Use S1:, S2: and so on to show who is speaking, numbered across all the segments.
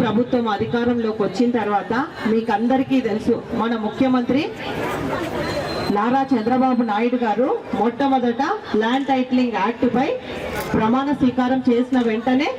S1: ప్రభుత్వం అధికారంలోకి వచ్చిన తర్వాత మీకు అందరికీ తెలుసు మన ముఖ్యమంత్రి నారా చంద్రబాబు నాయుడు గారు మొట్టమొదట ల్యాండ్ టైటిలింగ్ యాక్ట్ పై ప్రమాణ స్వీకారం చేసిన వెంటనే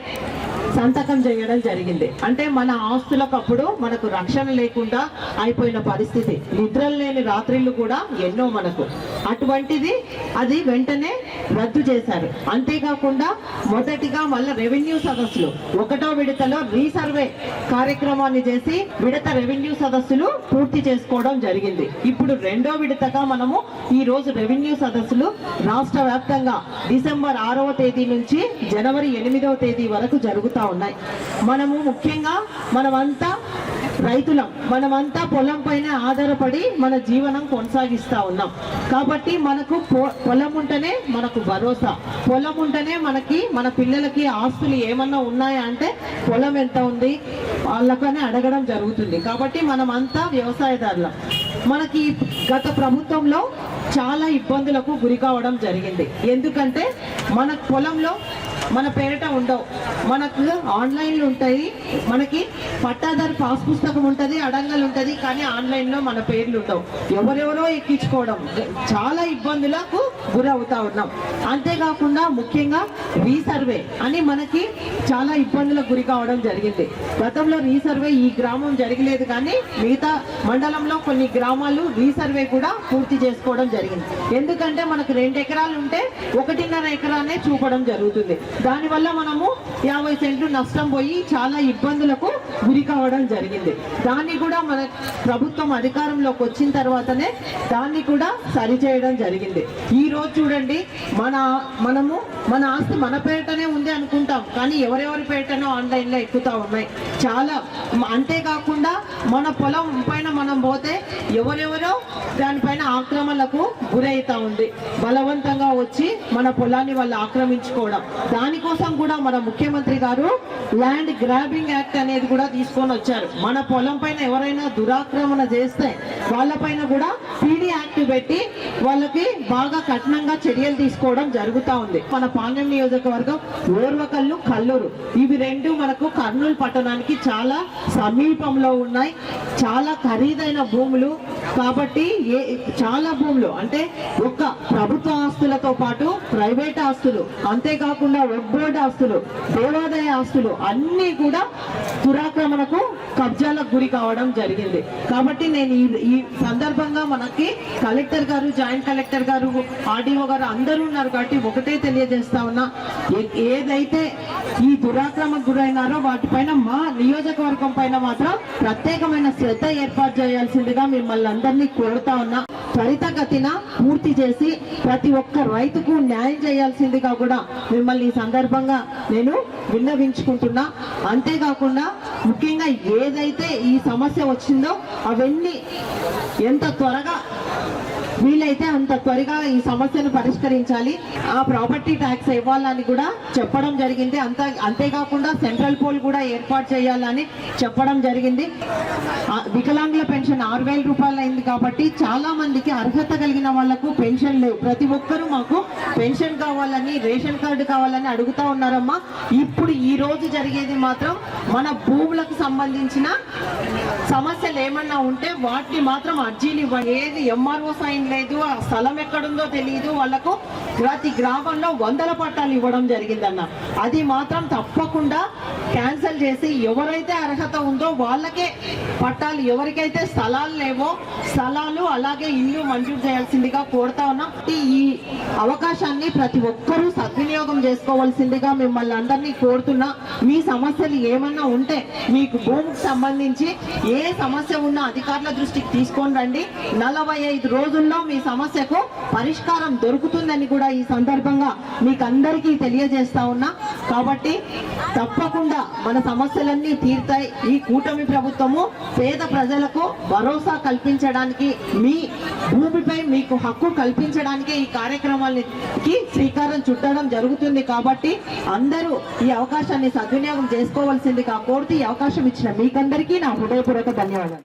S1: సంతకం చేయడం జరిగింది. అంటే మన ఆస్తులకప్పుడు మనకు రక్షణ లేకుండా అయిపోయిన పరిస్థితి. నిద్రలు లేని రాత్రిళ్ళు కూడా ఎన్నో మనకు. అటువంటిది అది వెంటనే రద్దు చేశారు. అంతేకాకుండా మొదటిగా మళ్ళీ రెవెన్యూ సదస్సులు. ఒకటో విడతలో రీసర్వే కార్యక్రమాన్ని చేసి విడత రెవెన్యూ సదస్సులు పూర్తి చేసుకోవడం జరిగింది. ఇప్పుడు రెండో విడతగా మనము ఈ రోజు రెవెన్యూ సదస్సులు రాష్ట్ర డిసెంబర్ ఆరవ తేదీ నుంచి జనవరి ఎనిమిదవ తేదీ వరకు జరుగుతాయి జరుగుతూ ఉన్నాయి. మనము ముఖ్యంగా మనమంతా రైతులం. మనమంతా పొలం పైన ఆధారపడి మన జీవనం కొనసాగిస్తూ ఉన్నాం. కాబట్టి మనకు పొ- పొలం ఉంటేనే మనకు భరోసా. పొలం ఉంటేనే మనకి మన పిల్లలకి ఆస్తులు ఏమన్నా ఉన్నాయా అంటే పొలం ఎంత ఉంది వాళ్ళకనే అడగడం జరుగుతుంది. కాబట్టి మనమంతా వ్యవసాయదారులం. మనకి గత ప్రభుత్వంలో చాలా ఇబ్బందులకు గురి కావడం జరిగింది. ఎందుకంటే మన పొలంలో మన పేరిట ఉండవు. మనకు ఆన్లైన్లు ఉంటాయి. మనకి పట్టాదారు పాస్ పుస్తకం ఉంటుంది అడంగలు ఉంటుంది కానీ ఆన్లైన్లో మన పేర్లు ఉండవు. ఎవరెవరో ఎక్కించుకోవడం. చాలా ఇబ్బందులకు గురవుతా ఉన్నాం. అంతేకాకుండా ముఖ్యంగా రీసర్వే అని మనకి చాలా ఇబ్బందులకు గురి కావడం జరిగింది. గతంలో రీసర్వే ఈ గ్రామం జరగలేదు కానీ మిగతా మండలంలో కొన్ని గ్రామాలు రీసర్వే కూడా పూర్తి చేసుకోవడం జరిగింది. ఎందుకంటే మనకు రెండు ఎకరాలు ఉంటే ఒకటిన్నర ఎకరానే చూపడం జరుగుతుంది. దానివల్ల మనము యాభై సెంట్లు నష్టం పోయి చాలా ఇబ్బందులకు గురి కావడం జరిగింది. దాన్ని కూడా మన ప్రభుత్వం అధికారంలోకి వచ్చిన తర్వాతనే దాన్ని కూడా సరిచేయడం జరిగింది. ఈ రోజు చూడండి మన మనము మన ఆస్తి మన పేరిటనే ఉంది అనుకుంటాం కానీ ఎవరెవరి పేటనో ఆన్లైన్లో ఎక్కుతా ఉన్నాయి. చాలా అంతేకాకుండా మన పొలం పైన మనం పోతే ఎవరెవరో దానిపైన ఆక్రమణలకు గురవుతా ఉంది. బలవంతంగా వచ్చి మన పొలాన్ని వాళ్ళు ఆక్రమించుకోవడం. దానికోసం కూడా మన ముఖ్యమంత్రి గారు ల్యాండ్ గ్రాబింగ్ యాక్ట్ అనేది కూడా తీసుకొని వచ్చారు. మన పొలం పైన ఎవరైనా దురాక్రమణ చేస్తే వాళ్ళపైన కూడా పీడీ యాక్ట్ పెట్టి వాళ్ళకి బాగా కఠినంగా చర్యలు తీసుకోవడం జరుగుతా ఉంది. మన పాండ్యం నియోజకవర్గం ఓర్వకల్లు కల్లూరు ఇవి రెండు మనకు కర్నూలు పట్టణానికి చాలా సమీపంలో ఉన్నాయి. చాలా ఖరీదైన భూములు. కాబట్టి ఏ చాలా భూములు అంటే ఒక్క ప్రభుత్వ ఆస్తులతో పాటు ప్రైవేట్ ఆస్తులు అంతేకాకుండా వెబ్ బోర్డ్ ఆస్తులు దేవాదాయ ఆస్తులు అన్నీ కూడా దురాక్రమణకు కబ్జాలకు గురి కావడం జరిగింది. కాబట్టి నేను ఈ ఈ సందర్భంగా మనకి కలెక్టర్ గారు జాయింట్ కలెక్టర్ గారు ఆర్డీఓ గారు అందరూ ఉన్నారు కాబట్టి ఒకటే తెలియజేస్తా ఉన్నా ఏదైతే ఈ దురాక్రమ గురైనారో వాటిపైన మా నియోజకవర్గం పైన మాత్రం ప్రత్యేకమైన శ్రద్ధ ఏర్పాటు చేయాల్సిందిగా మిమ్మల్ని అందరినీ కోరుతా ఉన్నా త్వరితగతిన పూర్తి చేసి ప్రతి ఒక్క రైతుకు న్యాయం చేయాల్సిందిగా కూడా మిమ్మల్ని ఈ సందర్భంగా నేను విన్నవించుకుంటున్నా. అంతేకాకుండా ముఖ్యంగా ఏదైతే ఈ సమస్య వచ్చిందో అవన్నీ ఎంత త్వరగా వీలైతే అంత త్వరగా ఈ సమస్యను పరిష్కరించాలి. ఆ ప్రాపర్టీ ట్యాక్స్ ఇవ్వాలని కూడా చెప్పడం జరిగింది. అంత అంతేకాకుండా సెంట్రల్ పోల్ కూడా ఏర్పాటు చేయాలని చెప్పడం జరిగింది. వికలాంగుల పెన్షన్ ఆరు వేల రూపాయలు అయింది కాబట్టి చాలా మందికి అర్హత కలిగిన వాళ్ళకు పెన్షన్ లేవు. ప్రతి ఒక్కరూ మాకు పెన్షన్ కావాలని రేషన్ కార్డు కావాలని అడుగుతా ఉన్నారమ్మా. ఇప్పుడు ఈ రోజు జరిగేది మాత్రం మన భూములకు సంబంధించిన సమస్యలు ఏమన్నా ఉంటే వాటిని మాత్రం అర్జీలు ఇవ్వండి. ఏది ఎంఆర్ఓ సైన్ లేదు. ఆ స్థలం ఎక్కడుందో తెలియదు వాళ్ళకు ప్రతి గ్రామంలో వందల పట్టాలు ఇవ్వడం జరిగిందన్న. అది మాత్రం తప్పకుండా క్యాన్సిల్ చేసి ఎవరైతే అర్హత ఉందో వాళ్ళకే పట్టాలు ఎవరికైతే స్థలాలు లేవో స్థలాలు అలాగే ఇల్లు మంజూరు చేయాల్సిందిగా కోరుతా ఉన్నాం. ఈ అవకాశాన్ని ప్రతి ఒక్కరూ సద్వినియోగం చేసుకోవాల్సిందిగా మిమ్మల్ని అందరినీ కోరుతున్నా. మీ సమస్యలు ఏమన్నా ఉంటే మీకు భూమికి సంబంధించి ఏ సమస్య ఉన్నా అధికారుల దృష్టికి తీసుకొని రండి. నలభై ఐదు రోజుల్లో మీ సమస్యకు పరిష్కారం దొరుకుతుందని కూడా ఈ సందర్భంగా మీకు అందరికీ తెలియజేస్తా ఉన్నా. కాబట్టి తప్పకుండా మన సమస్యలన్నీ తీరుతాయి. ఈ కూటమి ప్రభుత్వము పేద ప్రజలకు భరోసా కల్పించడానికి మీ భూమిపై మీకు హక్కు కల్పించడానికి ఈ కార్యక్రమాలకి శ్రీకారం చుట్టడం జరుగుతుంది కాబట్టి అందరూ ఈ అవకాశాన్ని సద్వినియోగం చేసుకోవాల్సిందిగా కోరుతూ ఈ అవకాశం ఇచ్చిన మీకందరికీ నా హృదయపూర్వక ధన్యవాదాలు.